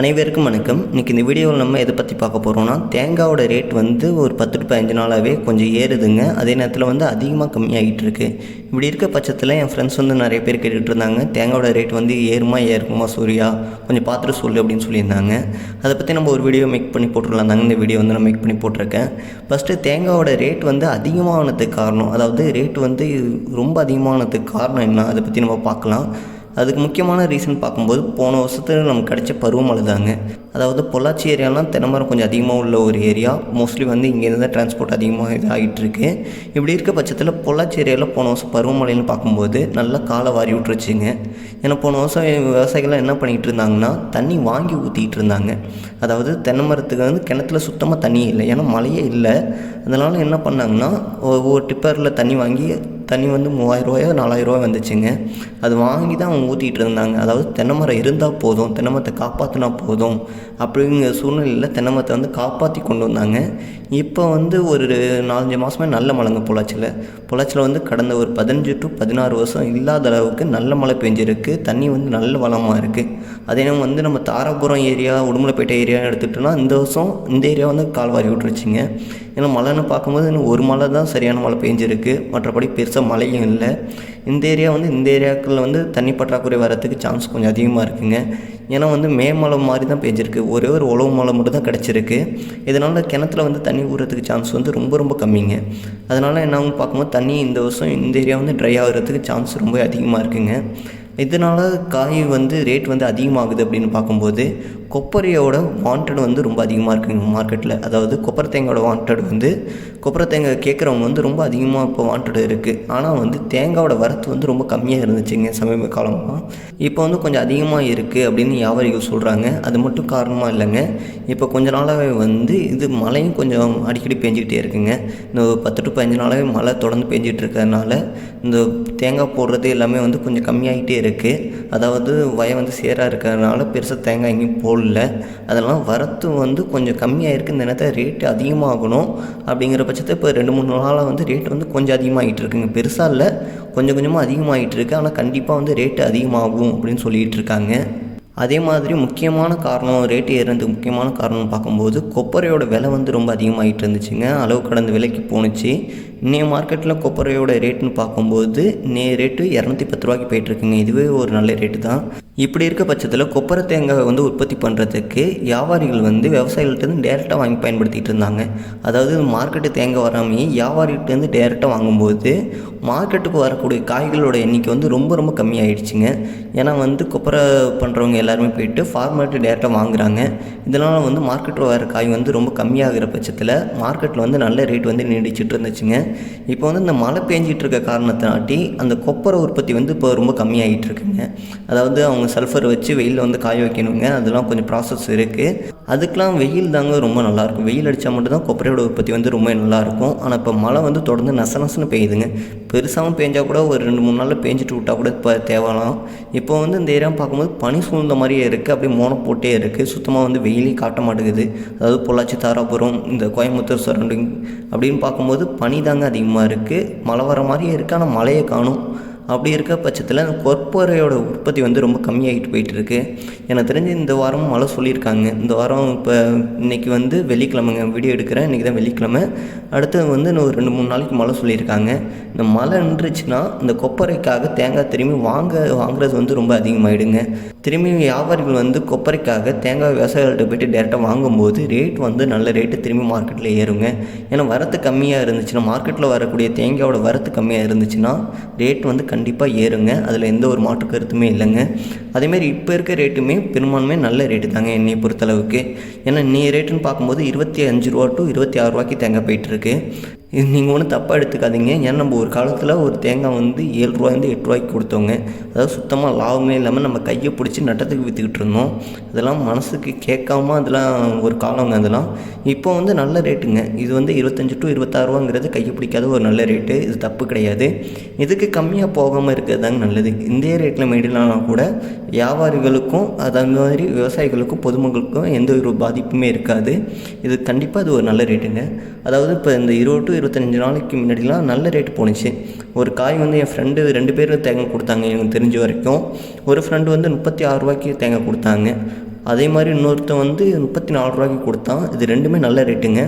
அனைவருக்கும் வணக்கம். இன்றைக்கி இந்த வீடியோவில் நம்ம எதை பற்றி பார்க்க போகிறோம்னா தேங்காவோட ரேட் வந்து ஒரு பத்து டு பதினஞ்சு நாளாகவே கொஞ்சம் ஏறுதுங்க. அதே நேரத்தில் வந்து அதிகமாக கம்மியாகிட்டு இருக்கு. இப்படி இருக்க பட்சத்தில் என் ஃப்ரெண்ட்ஸ் வந்து நிறைய பேர் கேட்டுகிட்டு இருந்தாங்க. தேங்காவோட ரேட் வந்து ஏறுமா ஏறுமா சூர்யா? கொஞ்சம் பார்த்துட்டு சொல்லு அப்படின்னு சொல்லியிருந்தாங்க. அதை பற்றி நம்ம ஒரு வீடியோ மேக் பண்ணி போட்டுடலாம் தாங்க இந்த வீடியோ வந்து நான் மேக் பண்ணி போட்டிருக்கேன். ஃபஸ்ட்டு தேங்காவோட ரேட் வந்து அதிகமானதுக்கு காரணம் அதாவது ரேட் வந்து ரொம்ப அதிகமானதுக்கு காரணம் என்ன? அதை பற்றி நம்ம பார்க்கலாம். அதுக்கு முக்கியமான ரீசன் பார்க்கும்போது போன வருஷத்துல நமக்கு கிடைச்ச பருவமழை தாங்க அதாவது பொள்ளாச்சி ஏரியாலாம் தென்னமரம் கொஞ்சம் அதிகமாக உள்ள ஒரு ஏரியா. மோஸ்ட்லி வந்து இங்கேருந்து தான் டிரான்ஸ்போர்ட் அதிகமாக இதாகிட்டு இருக்கு இப்படி இருக்க பட்சத்தில் பொள்ளாச்சி ஏரியாவில் போன வருஷம் பருவமழைன்னு பார்க்கும்போது நல்லா காலை வாரி விட்டுருச்சுங்க. ஏன்னா போன வருஷம் விவசாயிகள்லாம் என்ன பண்ணிகிட்டு இருந்தாங்கன்னா தண்ணி வாங்கி ஊற்றிக்கிட்டு இருந்தாங்க. அதாவது தென்னை மரத்துக்கு வந்து கிணத்துல சுத்தமாக தண்ணியே இல்லை. ஏன்னா மழையே இல்லை. அதனால் என்ன பண்ணாங்கன்னா ஒவ்வொரு டிப்பரில் தண்ணி வாங்கி தண்ணி வந்து மூவாயிரரூவாயோ நாலாயிரரூவா வந்துச்சுங்க. அது வாங்கி தான் அவங்க ஊற்றிட்டு இருந்தாங்க. அதாவது தென்னை மரம் இருந்தால் போதும் தென்னை மரத்தை காப்பாற்றினா போதும் அப்படிங்கிற சூழ்நிலையில் தென்னை மரத்தை வந்து காப்பாற்றி கொண்டு வந்தாங்க. இப்போ வந்து ஒரு நாலஞ்சு மாதமே நல்ல மழைங்க பொள்ளாச்சியில். பொள்ளாச்சியில் வந்து கடந்த ஒரு பதினஞ்சு டு பதினாறு வருஷம் இல்லாத அளவுக்கு நல்ல மழை பெஞ்சிருக்கு. தண்ணி வந்து நல்ல வளமாக இருக்குது அதே நம்ம வந்து நம்ம தாராபுரம் ஏரியா உடுமலைப்பேட்டை ஏரியா எடுத்துக்கிட்டோன்னா இந்த வருஷம் இந்த ஏரியா வந்து கால்வாரி விட்டுருச்சுங்க. ஏன்னா மழைன்னு பார்க்கும்போது இன்னும் ஒரு மழை தான் சரியான மழை பெஞ்சிருக்கு. மற்றபடி பெருசாக மழையும் இல்லை இந்த ஏரியா வந்து இந்த ஏரியாக்களில் வந்து தண்ணி பற்றாக்குறை வரத்துக்கு சான்ஸ் கொஞ்சம் அதிகமாக இருக்குங்க. ஏன்னா வந்து மே மழை மாதிரி தான் பெஞ்சிருக்கு. ஒரே ஒரு உழவு மழை மட்டும் தான் கிடச்சிருக்கு. இதனால் கிணத்துல வந்து தண்ணி ஊறுறதுக்கு சான்ஸ் வந்து ரொம்ப ரொம்ப கம்மிங்க. அதனால் என்ன பார்க்கும்போது தண்ணி இந்த வருஷம் இந்த ஏரியா வந்து ட்ரை ஆகிறதுக்கு சான்ஸ் ரொம்ப அதிகமாக இருக்குங்க. இதனால் காய் வந்து ரேட் வந்து அதிகமாகுது அப்படின்னு பார்க்கும்போது கொப்பரையோட வாண்டட் வந்து ரொம்ப அதிகமாக இருக்குங்க மார்க்கெட்டில் அதாவது கொப்பரை தேங்காயோட வாண்டட் வந்து கொப்பரை தேங்காய் கேட்குறவங்க வந்து ரொம்ப அதிகமாக இப்போ வாண்டட் இருக்குது ஆனால் வந்து தேங்காயோட வரத்து வந்து ரொம்ப கம்மியாக இருந்துச்சுங்க சமீப காலமாக இப்போ வந்து கொஞ்சம் அதிகமாக இருக்குது அப்படின்னு வியாபாரிகள் சொல்கிறாங்க அது மட்டும் காரணமாக இல்லைங்க. இப்போ கொஞ்ச நாளாகவே வந்து இது மழையும் கொஞ்சம் அடிக்கடி பெஞ்சிக்கிட்டே இருக்குங்க. இந்த பத்து டு பதினஞ்சு நாளாகவே மழை தொடர்ந்து பெஞ்சிகிட்டு இருக்கிறதுனால இந்த தேங்காய் போடுறது எல்லாமே வந்து கொஞ்சம் கம்மியாகிட்டே இருக்குது அதாவது வய வந்து சேராக இருக்கிறதுனால பெருசாக தேங்காய் எங்கேயும் போடல அதெல்லாம் வரத்து வந்து கொஞ்சம் கம்மியாக இருக்குது இந்த நேரத்தில் ரேட்டு அதிகமாகணும் அப்படிங்கிற பட்சத்தை இப்போ ரெண்டு மூணு நாளாக வந்து ரேட் வந்து கொஞ்சம் அதிகமாகிட்டு இருக்குங்க பெருசாக இல்லை கொஞ்சம் கொஞ்சமாக அதிகமாகிட்டு இருக்குது ஆனால் கண்டிப்பாக வந்து ரேட்டு அதிகமாகும் அப்படின்னு சொல்லிகிட்டு இருக்காங்க அதே மாதிரி முக்கியமான காரணம் ரேட்டு ஏறுறதுக்கு முக்கியமான காரணம்னு பார்க்கும்போது கொப்பரையோட விலை வந்து ரொம்ப அதிகமாகிட்டு இருந்துச்சுங்க. அளவு கடந்த விலைக்கு போணுச்சு. இன்னைய மார்க்கெட்டில் கொப்பரையோட ரேட்டுன்னு பார்க்கும்போது நே ரேட்டு இரநூத்தி பத்து ரூபாய்க்கு போயிட்டுருக்குங்க. இதுவே ஒரு நல்ல ரேட்டு தான். இப்படி இருக்க பட்சத்தில் கொப்பரை தேங்காய் வந்து உற்பத்தி பண்ணுறதுக்கு வியாபாரிகள் வந்து விவசாயிகள்கிட்டருந்து டேரெக்டாக வாங்கி பயன்படுத்திகிட்டு இருந்தாங்க. அதாவது மார்க்கெட்டு தேங்காய் வராமையே வியாபாரிகிட்டேருந்து டேரெக்டாக வாங்கும்போது மார்க்கெட்டுக்கு வரக்கூடிய காய்களோட எண்ணிக்கை வந்து ரொம்ப ரொம்ப கம்மியாயிடுச்சுங்க. ஏன்னா வந்து கொப்பரை பண்ணுறவங்க எல்லாருமே போயிட்டு ஃபார்மர்ட்டு டேரெக்டாக வாங்குறாங்க. இதனால் வந்து மார்க்கெட்டில் வர காய் வந்து ரொம்ப கம்மியாகிற பட்சத்தில் மார்க்கெட்டில் வந்து நல்ல ரேட் வந்து நீடிச்சிட்டு இருந்துச்சுங்க. இப்போ வந்து இந்த மழை பெஞ்சிட்டு இருக்க காரணத்தினாட்டி அந்த கொப்பரை உற்பத்தி வந்து இப்போ ரொம்ப கம்மியாகிட்டு இருக்குங்க அதாவது அவங்க சல்ஃபர் வச்சு வெயிலில் வந்து காய வைக்கணுங்க. அதெல்லாம் கொஞ்சம் ப்ராசஸ் இருக்குது அதுக்கெலாம் வெயில் தாங்க ரொம்ப நல்லாயிருக்கும். வெயில் அடித்தா மட்டும்தான் கொப்பரையோட உற்பத்தி வந்து ரொம்ப நல்லாயிருக்கும். ஆனால் இப்போ மழை வந்து தொடர்ந்து நச நசன்னு பெய்யுதுங்க. பெருசாகவும் பேஞ்சால் கூட ஒரு ரெண்டு மூணு நாளில் பேஞ்சிட்டு விட்டால் கூட இப்போ தேவலாம். இப்போ வந்து இந்த ஏரியா பார்க்கும்போது பனி சூழ்ந்த மாதிரியே இருக்குது அப்படியே மோனம் போட்டே இருக்குது சுத்தமாக வந்து வெயிலே காட்ட மாட்டேங்குது. அதாவது பொள்ளாச்சி தாராபுரம் இந்த கோயம்புத்தூர் சரௌண்டிங் அப்படின்னு பார்க்கும்போது பனி தாங்க அதிகமாக இருக்குது மழை வர மாதிரியே இருக்குது ஆனால் மழையை காணும். அப்படி இருக்க பட்சத்தில் அந்த கொப்பரையோட உற்பத்தி வந்து ரொம்ப கம்மியாகிட்டு போயிட்டு இருக்கு எனக்கு தெரிஞ்சு இந்த வாரம் மழை சொல்லியிருக்காங்க. இந்த வாரம் இப்போ இன்றைக்கி வந்து வெள்ளிக்கிழமைங்க. வீடியோ எடுக்கிறேன். இன்றைக்கி தான் வெள்ளிக்கிழமை. அடுத்து வந்து இன்னும் ஒரு ரெண்டு மூணு நாளைக்கு மழை சொல்லியிருக்காங்க. இந்த மழை நின்றுச்சுன்னா இந்த கொப்பரைக்காக தேங்காய் திரும்பி வாங்க வாங்குறது வந்து ரொம்ப அதிகமாகிடுங்க திரும்பி வியாபாரிகள் வந்து கொப்பரைக்காக தேங்காய் விவசாயிகள்கிட்ட போயிட்டு டேரெக்டாக வாங்கும்போது ரேட் வந்து நல்ல ரேட்டு திரும்பி மார்க்கெட்டில் ஏறுங்க. ஏன்னா வரத்து கம்மியாக இருந்துச்சுன்னா மார்க்கெட்டில் வரக்கூடிய தேங்காயோட வரத்து கம்மியாக இருந்துச்சுன்னா ரேட் வந்து கண்டிப்பாக ஏறுங்க. அதில் எந்த ஒரு மாற்று கருத்துமே இல்லைங்க. அதேமாரி இப்போ இருக்க ரேட்டுமே பெரும்பான்மை நல்ல ரேட்டு தாங்க என்னையை பொறுத்தளவுக்கு. ஏன்னா இன்னைய ரேட்டுன்னு பார்க்கும்போது இருபத்தி அஞ்சு ரூபா டு இருபத்தி ஆறு ரூபாய்க்கு தேங்காய் போயிட்டுருக்கு இது நீங்கள் ஒன்றும் தப்பாக எடுத்துக்காதீங்க. ஏன்னா நம்ம ஒரு காலத்தில் ஒரு தேங்காய் வந்து ஏழு ரூபாயிருந்து எட்டு ரூபாய்க்கு கொடுத்தவங்க. அதாவது சுத்தமாக லாபமே இல்லாமல் நம்ம கையை பிடிச்சி நட்டத்துக்கு விற்றுக்கிட்டு இருந்தோம். அதெல்லாம் மனசுக்கு கேட்காம அதெல்லாம் ஒரு காலங்க அதெல்லாம். இப்போ வந்து நல்ல ரேட்டுங்க. இது வந்து இருபத்தஞ்சி டு இருபத்தாறுவாங்கிறது கையை பிடிக்காத ஒரு நல்ல ரேட்டு. இது தப்பு கிடையாது. இதுக்கு கம்மியாக போகாமல் இருக்கிறது தாங்க நல்லது. இந்த ரேட்டில் மெயிடலானா கூட வியாபாரிகளுக்கும் அதே மாதிரி விவசாயிகளுக்கும் பொதுமக்களுக்கும் எந்த ஒரு பாதிப்புமே இருக்காது. இது கண்டிப்பாக அது ஒரு நல்ல ரேட்டுங்க. அதாவது இப்போ இந்த இருபது டு இருபத்தஞ்சி நாளைக்கு முன்னாடிலாம் நல்ல ரேட் போணுச்சு. ஒரு காய் வந்து என் ஃப்ரெண்டு ரெண்டு பேர் தேங்காய் கொடுத்தாங்க எனக்கு தெரிஞ்ச வரைக்கும். ஒரு ஃப்ரெண்டு வந்து முப்பத்தி ஆறு ரூபாய்க்கு தேங்காய் கொடுத்தாங்க. அதே மாதிரி இன்னொருத்தன் வந்து முப்பத்தி நாலு ரூபாய்க்கு கொடுத்தான். இது ரெண்டுமே நல்ல ரேட்டுங்க.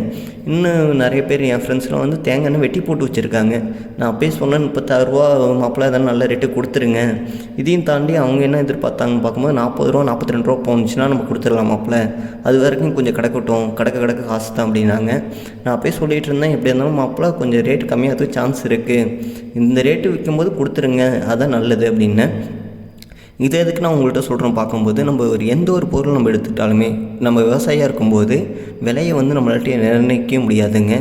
இன்னும் நிறைய பேர் என் ஃப்ரெண்ட்ஸ்லாம் வந்து தேங்காய் எண்ணெய் வெட்டி போட்டு வச்சுருக்காங்க. நான் அப்பயே சொன்னேன் முப்பத்தாறுரூவா மாப்பிள்ளை எதாவது நல்ல ரேட்டு கொடுத்துருங்க. இதையும் தாண்டி அவங்க என்ன எதிர்பார்த்தாங்கன்னு பார்க்கும்போது நாற்பது ரூபா நாற்பத்தி ரெண்டு ரூபா போணுச்சுன்னா நம்ம கொடுத்துடலாம் மாப்பிள்ளை. அது வரைக்கும் கொஞ்சம் கிடக்கட்டும் கிடக்க கிடக்க காசு தான் அப்படின்னாங்க. நான் அப்பயே சொல்லிகிட்டு இருந்தேன் எப்படி இருந்தாலும் மாப்பிள்ளை கொஞ்சம் ரேட்டு கம்மியாகிறதுக்கு சான்ஸ் இருக்குது இந்த ரேட்டு விற்கும்போது கொடுத்துருங்க அதான் நல்லது அப்படின்னு இதை எதுக்கு நான் உங்கள்கிட்ட சொல்கிறேன் பார்க்கும்போது நம்ம ஒரு எந்த ஒரு பொருள் நம்ம எடுத்துக்கிட்டாலுமே நம்ம விவசாயியாக இருக்கும்போது விலையை வந்து நம்மளாட்டி நிர்ணயிக்க முடியாதுங்க.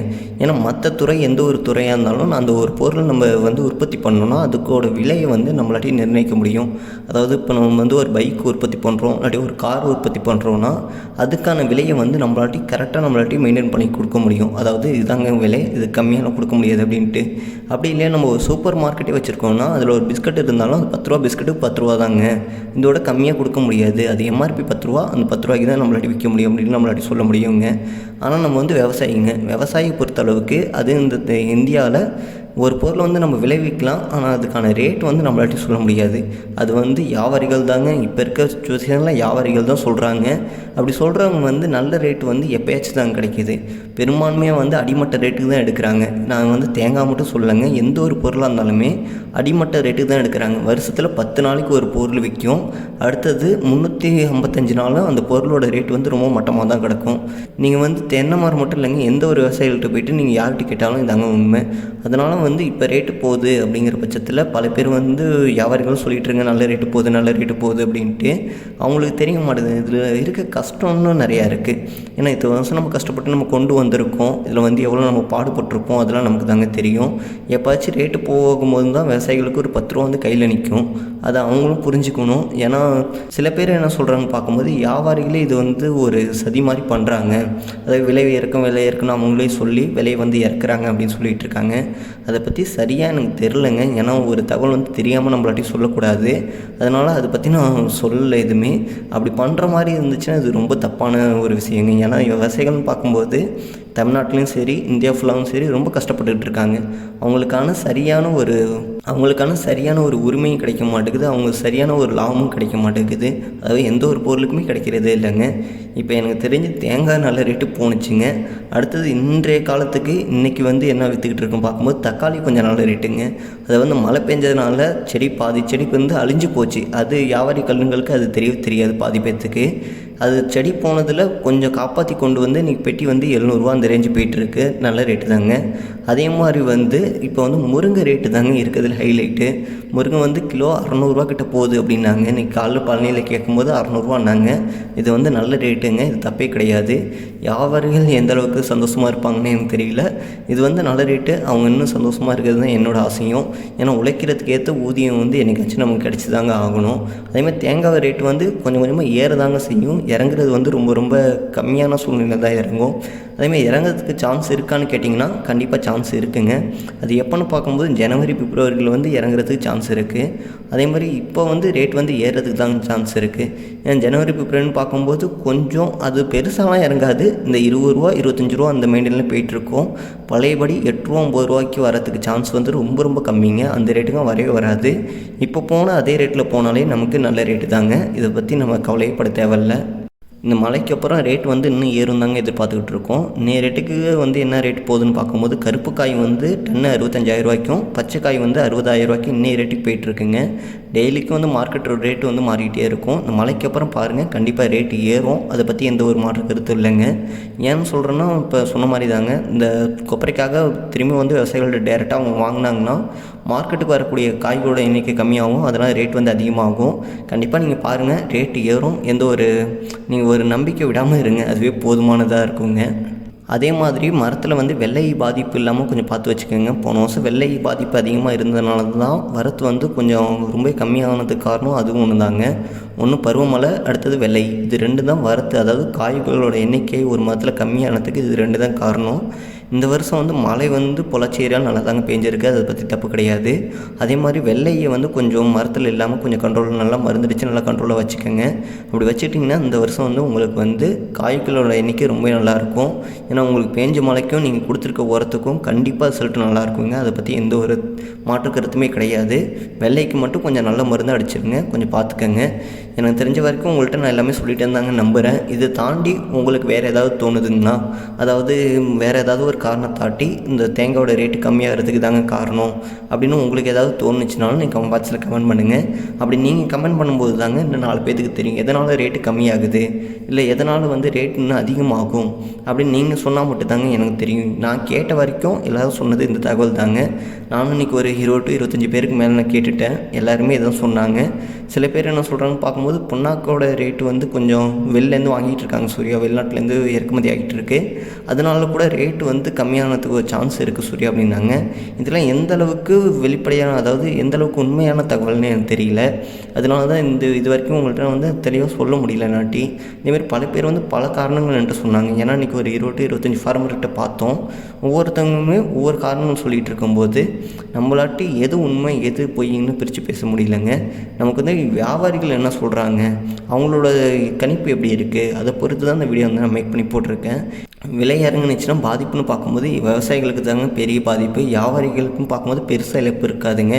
ஏன்னா மற்ற துறை எந்த ஒரு துறையாக இருந்தாலும் அந்த ஒரு பொருள் நம்ம வந்து உற்பத்தி பண்ணோன்னா அதுக்கோட விலையை வந்து நம்மளாட்டி நிர்ணயிக்க முடியும். அதாவது இப்போ நம்ம வந்து ஒரு பைக் உற்பத்தி பண்ணுறோம் இல்லாட்டி ஒரு கார் உற்பத்தி பண்ணுறோன்னா அதுக்கான விலையை வந்து நம்மளாட்டி கரெக்டாக நம்மளாட்டி மெயின்டைன் பண்ணி கொடுக்க முடியும். அதாவது இதுதாங்க விலை இது கம்மியாக கொடுக்க முடியாது அப்படின்ட்டு. அப்படி இல்லையா நம்ம ஒரு சூப்பர் மார்க்கெட்டே வச்சுருக்கோம்னா அதில் ஒரு பிஸ்கட் இருந்தாலும் அது பத்து ரூபா பிஸ்கட்டு பத்து ரூபா தாங்க. இதோட கம்மியாக கொடுக்க முடியாது. அது எம்ஆர்பி பத்து ரூபா அந்த பத்து ரூபாய்க்கு தான் நம்மளாட்டி விற்க முடியும் அப்படின்னு நம்மளாட்டி சொல்ல முடியுங்க. ஆனால் நம்ம வந்து விவசாயிங்க. விவசாயி பொறுத்தளவுக்கு அது இந்த இந்தியாவில் ஒரு பொருளை வந்து நம்ம விளைவிக்கலாம் ஆனால் அதுக்கான ரேட் வந்து நம்மளாட்டி சொல்ல முடியாது. அது வந்து வியாபாரிகள் தாங்க. இப்போ இருக்க சுச்சுவேஷனில் வியாபாரிகள் தான் சொல்கிறாங்க அப்படி சொல்கிறவங்க வந்து நல்ல ரேட் வந்து எப்போயாச்சும் தான் கிடைக்கிது. பெரும்பான்மையாக வந்து அடிமட்ட ரேட்டுக்கு தான் எடுக்கிறாங்க. நான் வந்து தேங்காய் மட்டும் சொல்லலைங்க. எந்த ஒரு பொருளாக இருந்தாலுமே அடிமட்ட ரேட்டுக்கு தான் எடுக்கிறாங்க. வருஷத்தில் பத்து நாளைக்கு ஒரு பொருள் விற்கும் அடுத்தது முந்நூற்றி ஐம்பத்தஞ்சு நாளும் அந்த பொருளோட ரேட் வந்து ரொம்ப மட்டமாக தான் கிடக்கும். நீங்கள் வந்து தென்னை மரம் மட்டும் இல்லைங்க. எந்த ஒரு விவசாயிகள்கிட்ட போயிட்டு நீங்கள் யார்கிட்ட கேட்டாலும் இதாங்க உண்மை. அதனால் வந்து இப்போ ரேட்டு போகுது அப்படிங்கிற பட்சத்தில் பல பேர் வந்து வியாபாரிகளும் சொல்லிகிட்டு இருங்க நல்ல ரேட்டு போகுது நல்ல ரேட்டு போகுது அப்படின்ட்டு அவங்களுக்கு தெரிய மாட்டேங்குது இதில் இருக்க கஷ்டம்னு நிறையா இருக்குது ஏன்னா இத்தனை வருஷம் நம்ம கஷ்டப்பட்டு நம்ம கொண்டு வந்திருக்கோம். இதில் வந்து எவ்வளோ நம்ம பாடுபட்டிருப்போம் அதெல்லாம் நமக்கு தாங்க தெரியும். எப்போயாச்சும் ரேட்டு போகும்போது தான் விவசாயிகளுக்கு ஒரு பத்து ரூபா வந்து கையில் நிற்கும் அதை அவங்களும் புரிஞ்சுக்கணும். ஏன்னா சில பேர் என்ன சொல்கிறாங்கன்னு பார்க்கும்போது வியாபாரிகளே இது வந்து ஒரு சதி மாதிரி பண்ணுறாங்க அதாவது விலை இறக்கும் விலை இறக்குன்னு அவங்களே சொல்லி விலையை வந்து இறக்குறாங்க அப்படின்னு சொல்லிகிட்டு இருக்காங்க. அதை பற்றி சரியாக எனக்கு தெரிலங்க ஏன்னா ஒரு தகவல் வந்து தெரியாமல் நம்மளாட்டி சொல்லக்கூடாது. அதனால் அதை பற்றி நான் சொல்லலை எதுவுமே. அப்படி பண்ணுற மாதிரி இருந்துச்சுன்னா இது ரொம்ப தப்பான ஒரு விஷயங்க. ஏன்னா விவசாயிகள்னு பார்க்கும்போது தமிழ்நாட்டிலையும் சரி இந்தியா ஃபுல்லாகவும் சரி ரொம்ப கஷ்டப்பட்டுக்கிட்டு இருக்காங்க. அவங்களுக்கான சரியான ஒரு அவங்களுக்கான சரியான ஒரு உரிமையும் கிடைக்க மாட்டேங்குது. அவங்க சரியான ஒரு லாபமும் கிடைக்க மாட்டேங்குது. அதாவது எந்த ஒரு பொருளுக்குமே கிடைக்கிறதே இல்லைங்க. இப்போ எனக்கு தெரிஞ்சு தேங்காய் நல்ல ரேட்டு போணுச்சுங்க. அடுத்தது இன்றைய காலத்துக்கு இன்றைக்கி வந்து என்ன விற்றுக்கிட்டு இருக்கோம் பார்க்கும்போது தக்காளி கொஞ்சம் நல்ல ரேட்டுங்க அதை வந்து மழை பெஞ்சதுனால செடி பாதி செடிக்கு வந்து அழிஞ்சு போச்சு. அது வியாபாரி கல்லுங்களுக்கு அது தெரிய தெரியாது பாதி பேர்த்துக்கு அது செடி போனதில் கொஞ்சம் காப்பாற்றி கொண்டு வந்து இன்றைக்கி பெட்டி வந்து எழுநூறுவா அந்த ரேஞ்சு போயிட்டுருக்கு. நல்ல ரேட்டு தாங்க. அதே மாதிரி வந்து இப்போ வந்து முருங்கை ரேட்டு தாங்க இருக்கிறதுல ஹைலைட்டு முருங்கை வந்து கிலோ அறநூறுவா கிட்ட போகுது அப்படின்னாங்க. இன்றைக்கி காலைல பழனியில் கேட்கும்போது அறநூறுவான்னாங்க. இது வந்து நல்ல ரேட்டுங்க. இது தப்பே கிடையாது. வியாபாரிகள் எந்த அளவுக்கு சந்தோஷமாக இருப்பாங்கன்னு எனக்கு தெரியல. இது வந்து நல்ல ரேட்டு. அவங்க இன்னும் சந்தோஷமாக இருக்கிறது தான் என்னோடய ஆசையும். ஏன்னா உழைக்கிறதுக்கு ஏற்ற ஊதியம் வந்து என்னைக்காச்சும் நமக்கு கிடச்சிதாங்க ஆகணும். அதேமாதிரி தேங்காய் ரேட்டு வந்து கொஞ்சம் கொஞ்சமாக ஏறதாங்க செய்யும். இறங்குறது வந்து ரொம்ப ரொம்ப கம்மியான சூழ்நிலை தான் இறங்கும். அதேமாதிரி இறங்குறதுக்கு சான்ஸ் இருக்கான்னு கேட்டிங்கன்னா கண்டிப்பாக சான்ஸ் இருக்குங்க. அது எப்போன்னு பார்க்கும்போது ஜனவரி பிப்ரவரியில் வந்து இறங்குறதுக்கு சான்ஸ் இருக்குது அதே மாதிரி இப்போ வந்து ரேட் வந்து ஏறுறதுக்கு தான் சான்ஸ் இருக்குது ஏன்னா ஜனவரி பிப்ரவரின்னு பார்க்கும்போது கொஞ்சம் அது பெருசாலாம் இறங்காது. இந்த இருபது ரூபா இருபத்தஞ்சி ரூபா அந்த மெயின்டெயினில் போயிட்டுருக்கோம். பழையபடி எட்டு ரூபா ஒம்பது ரூபாய்க்கு வரதுக்கு சான்ஸ் வந்து ரொம்ப ரொம்ப கம்மிங்க. அந்த ரேட்டுக்கும் வரவே வராது. இப்போ போனால் அதே ரேட்டில் போனாலே நமக்கு நல்ல ரேட்டு தாங்க. இதை பற்றி நம்ம கவலையப்பட தேவையில்ல. இந்த மலைக்கு அப்புறம் ரேட் வந்து இன்னும் ஏறும் தாங்க எதிர்பார்த்துக்கிட்டு இருக்கோம். நேரேட்டுக்கு ரேட்டுக்கு வந்து என்ன ரேட் போகுதுன்னு பார்க்கும்போது கருப்பு காய் வந்து டன்னு அறுபத்தஞ்சாயிரம் ரூபாய்க்கும் பச்சை காய் வந்து அறுபதாயிரம் ரூபாய்க்கும் ரேட்டுக்கு போயிட்டுருக்குங்க டெய்லிக்கும் வந்து மார்க்கெட் ரேட்டு வந்து மாறிக்கிட்டே இருக்கும். இந்த மலைக்கு அப்புறம் பாருங்கள் கண்டிப்பாக ரேட்டு ஏறும். அதை பற்றி எந்த ஒரு மாற்று கருத்தும் இல்லைங்க. ஏன்னு சொல்கிறேன்னா இப்போ சொன்ன மாதிரி தாங்க இந்த கொப்பரைக்காக திரும்பி வந்து விவசாயிகள்கிட்ட டேரெக்டாக அவங்க வாங்கினாங்கன்னா மார்க்கெட்டுக்கு வரக்கூடிய காய்களோட எண்ணிக்கை கம்மியாகும் அதனால் ரேட் வந்து அதிகமாகும். கண்டிப்பாக நீங்கள் பாருங்கள் ரேட்டு ஏறும். எந்த ஒரு நீங்கள் ஒரு நம்பிக்கை விடாமல் இருங்க அதுவே போதுமானதாக இருக்குங்க. அதே மாதிரி மரத்தில் வந்து வெள்ளை பாதிப்பு இல்லாமல் கொஞ்சம் பார்த்து வச்சுக்கோங்க. போன வருஷம் வெள்ளை பாதிப்பு அதிகமாக இருந்ததுனால தான் வரத்து வந்து கொஞ்சம் ரொம்ப கம்மியானதுக்கு காரணம் அதுவும் ஒன்று தாங்க ஒன்று பருவமழை அடுத்தது வெள்ளை. இது ரெண்டு தான் வரத்து அதாவது காய்களோட எண்ணிக்கை ஒரு மரத்தில் கம்மியானதுக்கு இது ரெண்டு தான் காரணம். இந்த வருஷம் வந்து மழை வந்து பொள்ளாச்சி ஏரியாவில் நல்லா தாங்க பேஞ்சிருக்கு. அதை பற்றி தப்பு கிடையாது. அதே மாதிரி வெள்ளையை வந்து கொஞ்சம் மரத்தில் இல்லாமல் கொஞ்சம் கண்ட்ரோல் நல்லா மருந்துடுச்சு நல்லா கண்ட்ரோலாக வச்சுக்கோங்க. அப்படி வச்சுட்டிங்கன்னா இந்த வருஷம் வந்து உங்களுக்கு வந்து காய்களோட எண்ணிக்கை ரொம்ப நல்லாயிருக்கும். ஏன்னா உங்களுக்கு பேஞ்ச மழைக்கும் நீங்கள் கொடுத்துருக்க உரத்துக்கும் கண்டிப்பாக ரிசல்ட் நல்லா இருக்குங்க அதை பற்றி எந்த ஒரு மாற்று கருத்துமே கிடையாது. வெள்ளைக்கு மட்டும் கொஞ்சம் நல்ல மருந்து அடிச்சிருங்க. கொஞ்சம் பார்த்துக்கோங்க. எனக்கு தெரிஞ்ச வரைக்கும் உங்கள்கிட்ட நான் எல்லாமே சொல்லிட்டு இருந்தாங்க நம்புகிறேன் இதை தாண்டி உங்களுக்கு வேறு ஏதாவது தோணுதுங்கன்னா அதாவது வேறு ஏதாவது ஒரு காரணத்தாட்டி இந்த தேங்காயோட ரேட்டு கம்மியாகிறதுக்கு தாங்க காரணம் அப்படின்னு உங்களுக்கு ஏதாவது தோணுச்சுனாலும் நீங்கள் கமெண்ட் பாக்ஸில் கமெண்ட் பண்ணுங்கள் அப்படி நீங்கள் கமெண்ட் பண்ணும்போது தாங்க இன்னும் நாலு பேத்துக்கு தெரியும். எதனால் ரேட்டு கம்மியாகுது? இல்லை எதனால் வந்து ரேட் இன்னும் அதிகமாகும்? அப்படின்னு நீங்கள் சொன்னால் மட்டும்தாங்க எனக்கு தெரியும். நான் கேட்ட வரைக்கும் எல்லோரும் சொன்னது இந்த தகவல் தாங்க. நானும் இன்றைக்கி ஒரு இருபது டு இருபத்தஞ்சி பேருக்கு மேலே நான் கேட்டுட்டேன். எல்லாருமே இதான் சொன்னாங்க. சில பேர் என்ன சொல்கிறாங்கன்னு பார்க்கும்போது புண்ணாக்கோட ரேட்டு வந்து கொஞ்சம் வெளிலேருந்து வாங்கிட்டு இருக்காங்க சூர்யா. வெளிநாட்டிலேருந்து இறக்குமதி ஆகிட்டு இருக்கு. அதனால கூட ரேட்டு வந்து கம்மியானதுக்கு ஒரு சான்ஸ் இருக்குது சூர்யா அப்படின்னாங்க. இதெல்லாம் எந்த அளவுக்கு வெளிப்படையான அதாவது எந்த அளவுக்கு உண்மையான தகவல்னு எனக்கு தெரியல. அதனால தான் இந்த இது வரைக்கும் உங்கள்கிட்ட வந்து தெளிவாக சொல்ல முடியல நாட்டி. இதேமாதிரி பல பேர் வந்து பல காரணங்கள் என்கிட்ட சொன்னாங்க. ஏன்னா இன்றைக்கி ஒரு இருபது இருபத்தஞ்சி ஃபார்மர்கிட்ட பார்த்தோம். ஒவ்வொருத்தவங்களுமே ஒவ்வொரு காரணம் சொல்லிகிட்டு இருக்கும்போது நம்மளாட்டி எது உண்மை எது பொய்ன்னு பிரித்து பேச முடியலங்க. நமக்கு வந்து வியாபாரிகள் என்ன சொல்கிறாங்க அவங்களோட கணிப்பு எப்படி இருக்குது அதை பொறுத்து தான் இந்த வீடியோ வந்து நான் மேக் பண்ணி போட்டிருக்கேன். விலை இறங்குனுச்சுன்னா பாதிப்புன்னு பார்க்கும்போது விவசாயிகளுக்கு தாங்க பெரிய பாதிப்பு. வியாபாரிகளுக்கும் பார்க்கும்போது பெருசாக இழப்பு இருக்காதுங்க.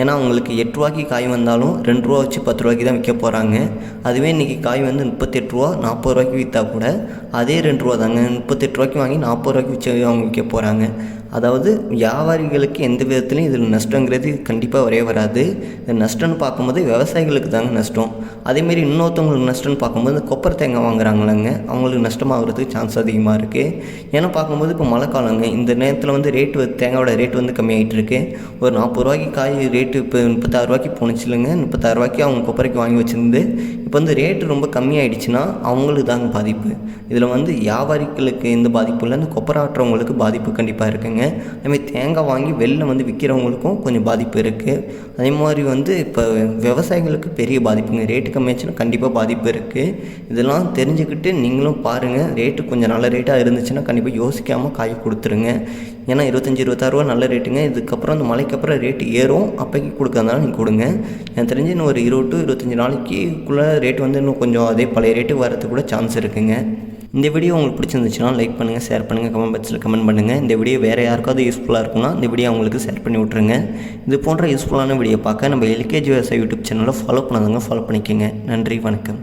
ஏன்னா அவங்களுக்கு எட்டு ரூபாய்க்கு காய் வந்தாலும் ரெண்டு ரூபா வச்சு பத்து ரூபாய்க்கு தான் விற்க போகிறாங்க அதுவே இன்றைக்கி காய் வந்து முப்பத்தெட்டு ரூபா நாற்பது ரூபாய்க்கு விற்றா கூட அதே ரெண்டு ரூபா தாங்க. முப்பத்தெட்டு ரூபாய்க்கு வாங்கி நாற்பது ரூபாய்க்கு வச்சு அவங்க விற்க போகிறாங்க அதாவது வியாபாரிகளுக்கு எந்த விதத்துலையும் இதில் நஷ்டங்கிறது கண்டிப்பாக வரவே வராது. இந்த நஷ்டம்னு பார்க்கும்போது விவசாயிகளுக்கு தாங்க நஷ்டம். அதேமாரி இன்னொருத்தவங்களுக்கு நஷ்டம்னு பார்க்கும்போது இந்த கொப்பரை தேங்காய் வாங்குறாங்களாங்க. அவங்களுக்கு நஷ்டமாகிறதுக்கு சான்ஸ் அதிகமாக இருக்குது ஏன்னா பார்க்கும்போது இப்போ மழை காலங்க. இந்த நேரத்தில் வந்து ரேட்டு தேங்காயோட ரேட் வந்து கம்மியாகிட்டு இருக்கு. ஒரு நாற்பது ரூபாய்க்கு காய் ரேட்டு இப்போ முப்பத்தாறு ரூபாய்க்கு போணுச்சு இல்லைங்க முப்பத்தாறு ரூபாய்க்கு அவங்க கொப்பரைக்கு வாங்கி வச்சிருந்து இப்போ வந்து ரேட்டு ரொம்ப கம்மியாயிடுச்சுன்னா அவங்களுக்கு தாங்க பாதிப்பு. இதில் வந்து வியாபாரிகளுக்கு எந்த பாதிப்பு இல்லை இந்த கொப்பரை ஆட்டுறவங்களுக்கு பாதிப்பு கண்டிப்பாக இருக்குங்க. அதேமாதிரி தேங்காய் வாங்கி வெளில வந்து விற்கிறவங்களுக்கும் கொஞ்சம் பாதிப்பு இருக்குது அதே மாதிரி வந்து இப்போ விவசாயிகளுக்கு பெரிய பாதிப்புங்க. ரேட்டு கம்மியாச்சுன்னா கண்டிப்பாக பாதிப்பு இருக்குது இதெல்லாம் தெரிஞ்சுக்கிட்டு நீங்களும் பாருங்கள் ரேட்டு கொஞ்சம் நல்ல ரேட் ரேட்டாக இருந்துச்சுன்னா கண்டிப்பாக யோசிக்காமல் காய் கொடுத்துருங்க. ஏன்னா இருபத்தஞ்சி இருபத்தாறுவா நல்ல ரேட்டுங்க இதுக்கப்புறம் அந்த மலைக்கப்புறம் ரேட்டு ஏறும். அப்போக்கி கொடுக்கறதுனால நீங்கள் கொடுங்க. எனக்கு தெரிஞ்சு இன்னும் ஒரு இருபது டு இருபத்தஞ்சி நாளைக்குள்ளே ரேட் வந்து இன்னும் கொஞ்சம் அதே பழைய ரேட்டு வரதுக்கு கூட சான்ஸ் இருக்குங்க. இந்த வீடியோ உங்களுக்கு பிடிச்சிருந்துச்சுன்னா லைக் பண்ணுங்கள் ஷேர் பண்ணுங்கள் கமெண்ட் பாக்ஸில் கமெண்ட் பண்ணுங்கள் இந்த வீடியோ வேறு யாருக்காவது யூஸ்ஃபுல்லாக இருக்கும்னா இந்த வீடியோ அவங்களுக்கு ஷேர் பண்ணி விட்ருங்க இது போன்ற யூஸ்ஃபுல்லான வீடியோ பார்க்க நம்ம எல்கேஜி விவசாய யூடியூப் சேனலை ஃபாலோ பண்ணாதவங்க ஃபாலோ பண்ணிக்கோங்க. நன்றி வணக்கம்.